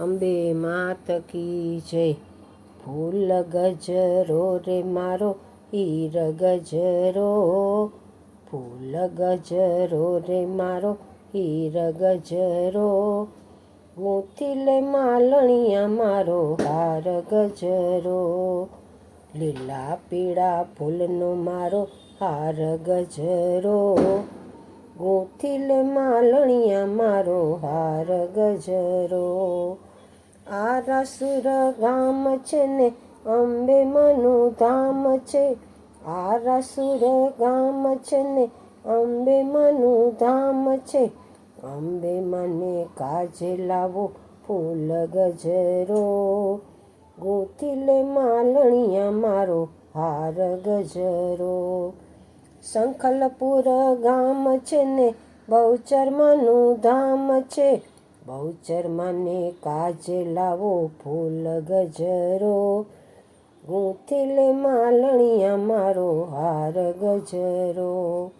અંબે માત કી જય. ફૂલ ગજરો રે મારો, હીર ગજરો. ફૂલ ગજરો રે મારો, હીર ગજરો. ગૂંથી લે માલણિયા મારો, હાર ગજરો. લીલા પીળા ફૂલનો મારો, હાર ગજરો. ગૂંથી લે માલણિયા મારો, હાર ગજરો. આ રસુર ગામ છે ને અંબે મનું ધામ છે. આરાસુર ગામ છે ને અંબે મનું ધામ છે. અંબે મને કાજે લાવો ફૂલ ગજરો. ગોથીલે માલણિયા મારો હાર ગજરો. શંખલપુર ગામ છે ને બહુચરમાનું ધામ છે. બહુચરમાને કાજે લાવો ફૂલ ગજરો. ગૂંથીલે માલણિયા મારો હાર ગજરો.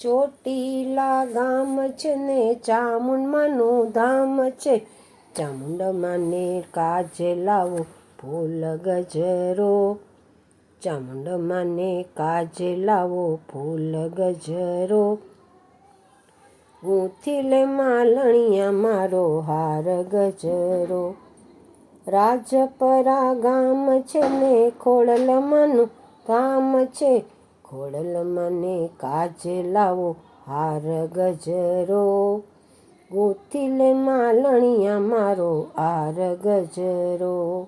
ચોટીલા ગામ છે ને ચામુંડમાનું ધામ છે. ચામુંડમાને કાજે લાવો ફૂલ ગજરો. ચામુંડમાને કાજે લાવો ફૂલ ગજરો. ગૂંથી લે માલણિયા મારો હાર ગજરો. રાજપરા ગામ છે ને ખોડલમાનું ધામ છે. ખોડલમાને કાજે લાવો હાર ગજરો. ગૂંથી લે માલણિયા મારો હાર ગજરો.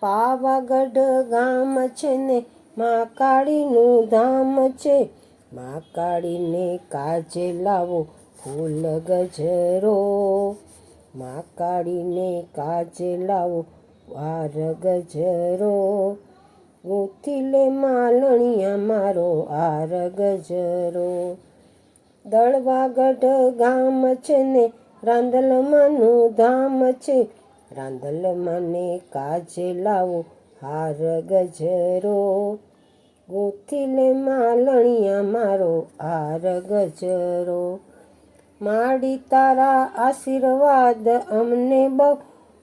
પાવાગઢ ગામ છે ને મા કાળીનું ધામ છે. મા કાળીને કાજે લાવો ફૂલ ગજરો. મા કાળીને કાજે લાવો વાર ગજરો. ગૂંથી લે માલણિયા મારો હાર ગજરો. દળવાગઢ ગામ છે ને રાંદલમાનું ધામ છે. રાંદલમાને કાજે લાવો હાર ગજરો. ગૂંથી લે માલણિયા મારો આર ગજરો માડી તારા આશીર્વાદ અમને બહુ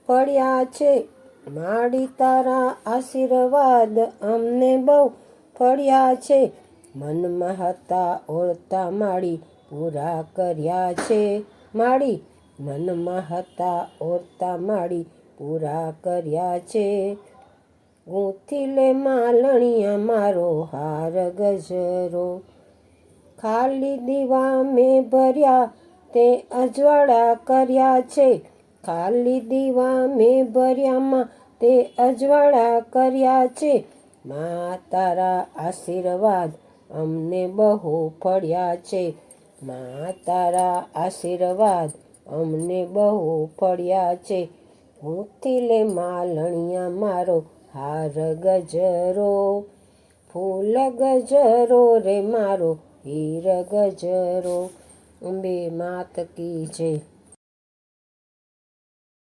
પડ્યા છે. માડી તારા આશીર્વાદ અમને બહુ પડ્યા છે. મનમાં હતા ઓળતા માડી પૂરા કર્યા છે. માડી મનમાં હતા ઓળતા માડી પૂરા કર્યા છે. ગૂંથી લે માલણિયા, મારો હાર ગજરો. ખાલી દીવા મેં ભર્યા, તે અજવાળા કર્યા છે. ખાલી દીવા મેં ભર્યામાં તે અજવાળા કર્યા છે. મા તારા આશીર્વાદ અમને બહુ ફળ્યા છે. મા તારા આશીર્વાદ અમને બહુ ફળ્યા છે. ગૂંથી લે માલણિયા મારો હાર ગજરો, ફૂલ ગજરો રે મારો હીર ગજરો. અંબે માત કી